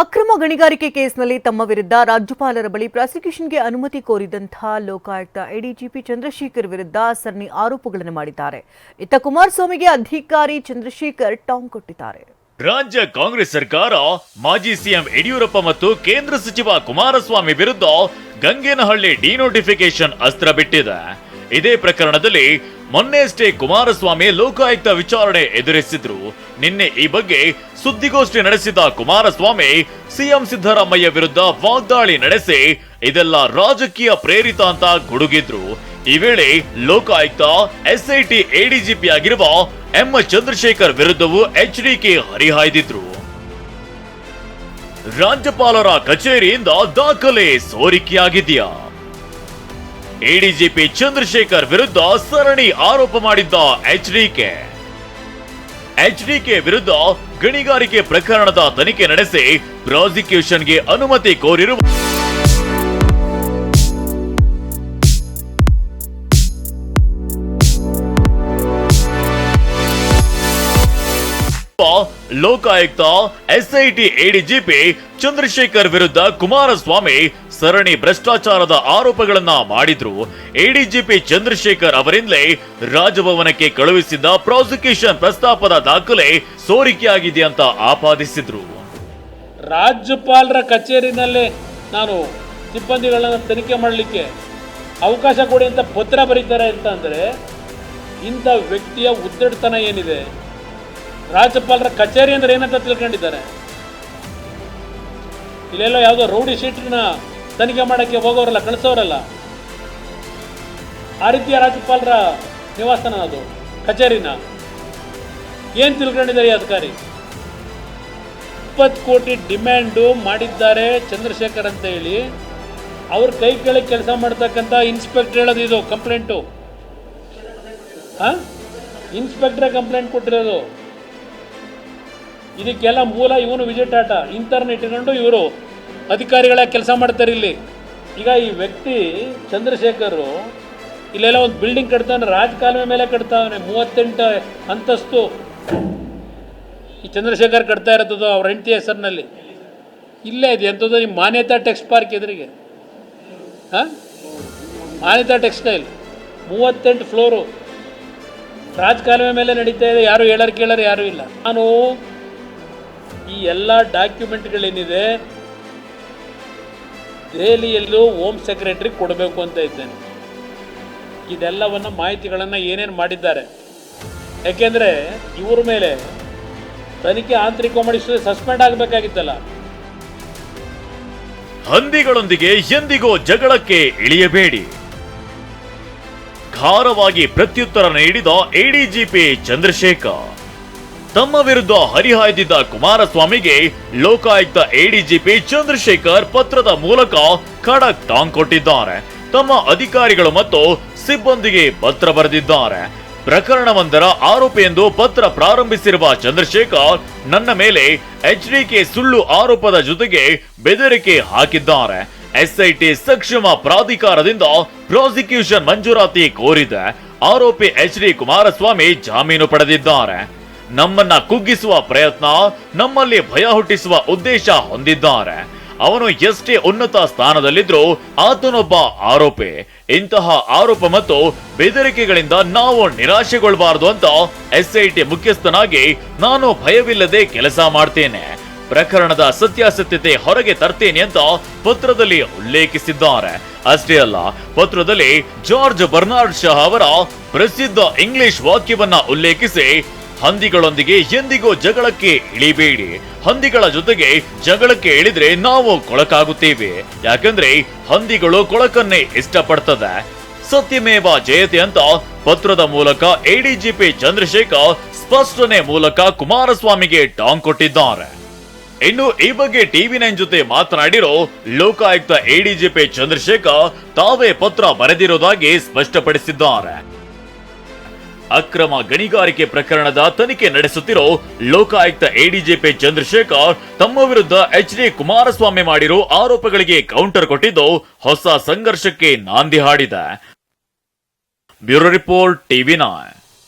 ಅಕ್ರಮ ಗಣಿಗಾರಿಕೆ ಕೇಸ್ನಲ್ಲಿ ತಮ್ಮ ವಿರುದ್ಧ ರಾಜ್ಯಪಾಲರ ಬಳಿ ಪ್ರಾಸಿಕ್ಯೂಷನ್ಗೆ ಅನುಮತಿ ಕೋರಿದಂತಹ ಲೋಕಾಯುಕ್ತ ಎಡಿಜಿಪಿ ಚಂದ್ರಶೇಖರ್ ವಿರುದ್ಧ ಸರಣಿ ಆರೋಪಗಳನ್ನು ಮಾಡಿದ್ದಾರೆ. ಇತ್ತ ಕುಮಾರಸ್ವಾಮಿಗೆ ಅಧಿಕಾರಿ ಚಂದ್ರಶೇಖರ್ ಟಾಂಗ್ ಕೊಟ್ಟಿದ್ದಾರೆ. ರಾಜ್ಯ ಕಾಂಗ್ರೆಸ್ ಸರ್ಕಾರ, ಮಾಜಿ ಸಿಎಂ ಯಡಿಯೂರಪ್ಪ ಮತ್ತು ಕೇಂದ್ರ ಸಚಿವ ಕುಮಾರಸ್ವಾಮಿ ವಿರುದ್ಧ ಗಂಗೇನಹಳ್ಳಿ ಡಿನೋಟಿಫಿಕೇಶನ್ ಅಸ್ತ್ರ ಬಿಟ್ಟಿದೆ. ಇದೇ ಪ್ರಕರಣದಲ್ಲಿ ಮೊನ್ನೆಯಷ್ಟೇ ಕುಮಾರಸ್ವಾಮಿ ಲೋಕಾಯುಕ್ತ ವಿಚಾರಣೆ ಎದುರಿಸಿದ್ರು, ನಿನ್ನೆ ಈ ಬಗ್ಗೆ ಸುದ್ದಿಗೋಷ್ಠಿ ನಡೆಸಿದ ಕುಮಾರಸ್ವಾಮಿ ಸಿಎಂ ಸಿದ್ದರಾಮಯ್ಯ ವಿರುದ್ಧ ವಾಗ್ದಾಳಿ ನಡೆಸಿ ಇದೆಲ್ಲ ರಾಜಕೀಯ ಪ್ರೇರಿತ ಅಂತ ಗುಡುಗಿದ್ರು. ಈ ವೇಳೆ ಲೋಕಾಯುಕ್ತ ಎಸ್ಐಟಿ ಎಡಿಜಿಪಿ ಆಗಿರುವ ಎಂ ಚಂದ್ರಶೇಖರ್ ವಿರುದ್ಧವೂ ಎಚ್ಡಿಕೆ ಹರಿಹಾಯ್ದಿದ್ರು. ರಾಜ್ಯಪಾಲರ ಕಚೇರಿಯಿಂದ ದಾಖಲೆ ಸೋರಿಕೆಯಾಗಿದೆಯಾ? ಎಡಿಜಿಪಿ ಚಂದ್ರಶೇಖರ್ ವಿರುದ್ಧ ಸರಣಿ ಆರೋಪ ಮಾಡಿದ್ದ ಎಚ್ಡಿಕೆ. ಎಚ್ಡಿಕೆ ವಿರುದ್ಧ ಗಣಿಗಾರಿಕೆ ಪ್ರಕರಣದ ತನಿಖೆ ನಡೆಸಿ ಪ್ರಾಸಿಕ್ಯೂಷನ್ಗೆ ಅನುಮತಿ ಕೋರಿರುವ ಲೋಕಾಯುಕ್ತ, ಎಸ್ಐಟಿ, ಎಡಿಜಿಪಿ ಚಂದ್ರಶೇಖರ್ ವಿರುದ್ಧ ಕುಮಾರಸ್ವಾಮಿ ಸರಣಿ ಭ್ರಷ್ಟಾಚಾರದ ಆರೋಪಗಳನ್ನ ಮಾಡಿದ್ರು. ಎಡಿಜಿಪಿ ಚಂದ್ರಶೇಖರ್ ಅವರಿಂದಲೇ ರಾಜಭವನಕ್ಕೆ ಕಳುಹಿಸಿದ್ದ ಪ್ರಾಸಿಕ್ಯೂಷನ್ ಪ್ರಸ್ತಾಪದ ದಾಖಲೆ ಸೋರಿಕೆಯಾಗಿದೆ ಅಂತ ಆಪಾದಿಸಿದ್ರು. ರಾಜ್ಯಪಾಲರ ಕಚೇರಿನಲ್ಲೇ ನಾನು ಸಿಬ್ಬಂದಿಗಳನ್ನು ತನಿಖೆ ಮಾಡಲಿಕ್ಕೆ ಅವಕಾಶ ಕೊಡಿ ಅಂತ ಪತ್ರ ಬರೀತಾರೆ ಅಂತ ಅಂದರೆ ಇಂಥ ವ್ಯಕ್ತಿಯ ಉದ್ದಟತನ ಏನಿದೆ? ರಾಜ್ಯಪಾಲರ ಕಚೇರಿ ಅಂದ್ರೆ ಏನಂತ ತಿಳ್ಕೊಂಡಿದ್ದಾರೆ? ಇಲ್ಲೆಲ್ಲ ಯಾವುದೋ ರೌಡಿ ಶೀಟ್ನ ತನಿಖೆ ಮಾಡೋಕ್ಕೆ ಹೋಗೋರಲ್ಲ, ಕಳಿಸೋರಲ್ಲ. ಆ ರೀತಿಯ ರಾಜ್ಯಪಾಲರ ನಿವಾಸನ ಅದು, ಕಚೇರಿನ. ಏನು ತಿಳ್ಕೊಂಡಿದ್ದಾರೆ ಈ ಅಧಿಕಾರಿ? ಇಪ್ಪತ್ತು ಕೋಟಿ ಡಿಮ್ಯಾಂಡು ಮಾಡಿದ್ದಾರೆ ಚಂದ್ರಶೇಖರ್ ಅಂತ ಹೇಳಿ. ಅವ್ರ ಕೈ ಕೆಳಗೆ ಕೆಲಸ ಮಾಡ್ತಕ್ಕಂಥ ಇನ್ಸ್ಪೆಕ್ಟರ್ ಹೇಳೋದು ಇದು, ಕಂಪ್ಲೇಂಟು. ಹಾಂ? ಇನ್ಸ್ಪೆಕ್ಟ್ರೇ ಕಂಪ್ಲೇಂಟ್ ಕೊಟ್ಟಿರೋದು. ಇದಕ್ಕೆಲ್ಲ ಮೂಲ ಇವನು ವಿಜಯ್ ಟಾಟಾ. ಇಂಟರ್ನೆಟ್ ಇಟ್ಕೊಂಡು ಇವರು ಅಧಿಕಾರಿಗಳ ಕೆಲಸ ಮಾಡ್ತಾರೆ ಇಲ್ಲಿ. ಈಗ ಈ ವ್ಯಕ್ತಿ ಚಂದ್ರಶೇಖರು ಇಲ್ಲೆಲ್ಲ ಒಂದು ಬಿಲ್ಡಿಂಗ್ ಕಟ್ತಾನೆ, ರಾಜಕಾಲುವೆ ಮೇಲೆ ಕಟ್ತಾವನೆ ಮೂವತ್ತೆಂಟು ಅಂತಸ್ತು. ಈ ಚಂದ್ರಶೇಖರ್ ಕಟ್ತಾ ಇರೋದು ಅವ್ರ ಹೆಂಡತಿ ಹೆಸರಿನಲ್ಲಿ. ಇಲ್ಲೇ ಇದೆ, ಎಂಥದ್ದು ನಿಮ್ಮ ಮಾನ್ಯತಾ ಟೆಕ್ಸ್ಟ್ ಪಾರ್ಕ್ ಎದುರಿಗೆ. ಹಾಂ? ಮಾನ್ಯತಾ ಟೆಕ್ಸ್ಟೈಲ್ ಮೂವತ್ತೆಂಟು ಫ್ಲೋರು ರಾಜಕಾಲುವೆ ಮೇಲೆ ನಡೀತಾ ಇದೆ, ಯಾರು ಹೇಳೋರು ಕೇಳೋರು ಯಾರೂ ಇಲ್ಲ. ನಾನು ಈ ಎಲ್ಲ ಡಾಕ್ಯುಮೆಂಟ್ಗಳೇನಿದೆ, ದೆಹಲಿಯಲ್ಲೂ ಹೋಮ್ ಸೆಕ್ರೆಟರಿ ಕೊಡಬೇಕು ಅಂತ ಇದ್ದೇನೆ. ಇದೆಲ್ಲವನ್ನು ಮಾಹಿತಿಗಳನ್ನು ಏನೇನು ಮಾಡಿದ್ದಾರೆ. ಯಾಕೆಂದರೆ ಇವ್ರ ಮೇಲೆ ತನಿಖೆ ಆಂತರಿಕ ಮಾಡಿಸಿದ್ರೆ ಸಸ್ಪೆಂಡ್ ಆಗಬೇಕಾಗಿತ್ತಲ್ಲ. ಹಂದಿಗಳೊಂದಿಗೆ ಎಂದಿಗೂ ಜಗಳಕ್ಕೆ ಇಳಿಯಬೇಡಿ. ಖಾರವಾಗಿ ಪ್ರತ್ಯುತ್ತರ ನೀಡಿದ ಎಡಿಜಿಪಿ ಚಂದ್ರಶೇಖರ್. ತಮ್ಮ ವಿರುದ್ಧ ಹರಿಹಾಯ್ದಿದ್ದ ಕುಮಾರಸ್ವಾಮಿಗೆ ಲೋಕಾಯುಕ್ತ ಎಡಿಜಿಪಿ ಚಂದ್ರಶೇಖರ್ ಪತ್ರದ ಮೂಲಕ ಖಡಕ್ ಟಾಂಗ್ ಕೊಟ್ಟಿದ್ದಾರೆ. ತಮ್ಮ ಅಧಿಕಾರಿಗಳು ಮತ್ತು ಸಿಬ್ಬಂದಿಗೆ ಪತ್ರ ಬರೆದಿದ್ದಾರೆ. ಪ್ರಕರಣವೊಂದರ ಆರೋಪಿ ಎಂದು ಪತ್ರ ಪ್ರಾರಂಭಿಸಿರುವ ಚಂದ್ರಶೇಖರ್ ನನ್ನ ಮೇಲೆ ಎಚ್ಡಿಕೆ ಸುಳ್ಳು ಆರೋಪದ ಜೊತೆಗೆ ಬೆದರಿಕೆ ಹಾಕಿದ್ದಾರೆ. ಎಸ್ಐಟಿ ಸಕ್ಷಮ ಪ್ರಾಧಿಕಾರದಿಂದ ಪ್ರಾಸಿಕ್ಯೂಷನ್ ಮಂಜೂರಾತಿ ಕೋರಿದೆ. ಆರೋಪಿ ಎಚ್ ಡಿ ಕುಮಾರಸ್ವಾಮಿ ಜಾಮೀನು ಪಡೆದಿದ್ದಾರೆ. ನಮ್ಮನ್ನ ಕುಗ್ಗಿಸುವ ಪ್ರಯತ್ನ, ನಮ್ಮಲ್ಲಿ ಭಯ ಹುಟ್ಟಿಸುವ ಉದ್ದೇಶ ಹೊಂದಿದ್ದಾರೆ. ಅವನು ಎಷ್ಟೇ ಉನ್ನತ ಸ್ಥಾನದಲ್ಲಿದ್ದರೂ ಆತನೊಬ್ಬ ಆರೋಪಿ. ಇಂತಹ ಆರೋಪ ಮತ್ತು ಬೆದರಿಕೆಗಳಿಂದ ನಾವು ನಿರಾಶೆಗೊಳ್ಳಬಾರದು ಅಂತ ಎಸ್ಐಟಿ ಮುಖ್ಯಸ್ಥನಾಗಿ ನಾನು ಭಯವಿಲ್ಲದೆ ಕೆಲಸ ಮಾಡ್ತೇನೆ. ಪ್ರಕರಣದ ಸತ್ಯಾಸತ್ಯತೆ ಹೊರಗೆ ತರ್ತೇನೆ ಅಂತ ಪತ್ರದಲ್ಲಿ ಉಲ್ಲೇಖಿಸಿದ್ದಾರೆ. ಅಷ್ಟೇ ಅಲ್ಲ, ಪತ್ರದಲ್ಲಿ ಜಾರ್ಜ್ ಬರ್ನಾರ್ಡ್ ಶಾ ಅವರ ಪ್ರಸಿದ್ಧ ಇಂಗ್ಲಿಷ್ ವಾಕ್ಯವನ್ನ ಉಲ್ಲೇಖಿಸಿ ಹಂದಿಗಳೊಂದಿಗೆ ಎಂದಿಗೂ ಜಗಳಕ್ಕೆ ಇಳಿಬೇಡಿ. ಹಂದಿಗಳ ಜೊತೆಗೆ ಜಗಳಕ್ಕೆ ಇಳಿದ್ರೆ ನಾವು ಕೊಳಕಾಗುತ್ತೇವೆ. ಯಾಕಂದ್ರೆ ಹಂದಿಗಳು ಕೊಳಕನ್ನೇ ಇಷ್ಟಪಡ್ತದೆ. ಸತ್ಯಮೇವ ಜಯತೆ ಅಂತ ಪತ್ರದ ಮೂಲಕ ಎಡಿಜಿಪಿ ಚಂದ್ರಶೇಖರ್ ಸ್ಪಷ್ಟನೆ ಮೂಲಕ ಕುಮಾರಸ್ವಾಮಿಗೆ ಟಾಂಗ್ ಕೊಟ್ಟಿದ್ದಾರೆ. ಇನ್ನು ಈ ಬಗ್ಗೆ ಟಿವಿ ನೈನ್ ಜೊತೆ ಮಾತನಾಡಿರೋ ಲೋಕಾಯುಕ್ತ ಎಡಿಜಿಪಿ ಚಂದ್ರಶೇಖರ್ ತಾವೇ ಪತ್ರ ಬರೆದಿರೋದಾಗಿ ಸ್ಪಷ್ಟಪಡಿಸಿದ್ದಾರೆ. ಅಕ್ರಮ ಗಣಿಗಾರಿಕೆ ಪ್ರಕರಣದ ತನಿಖೆ ನಡೆಸುತ್ತಿರೋ ಲೋಕಾಯುಕ್ತ ಎಡಿಜಿಪಿ ಚಂದ್ರಶೇಖರ್ ತಮ್ಮ ವಿರುದ್ಧ ಎಚ್ ಡಿ ಕುಮಾರಸ್ವಾಮಿ ಮಾಡಿರೋ ಆರೋಪಗಳಿಗೆ ಕೌಂಟರ್ ಕೊಟ್ಟಿದ್ದು ಹೊಸ ಸಂಘರ್ಷಕ್ಕೆ ನಾಂದಿ ಹಾಡಿದೆ. Bureau report TV nine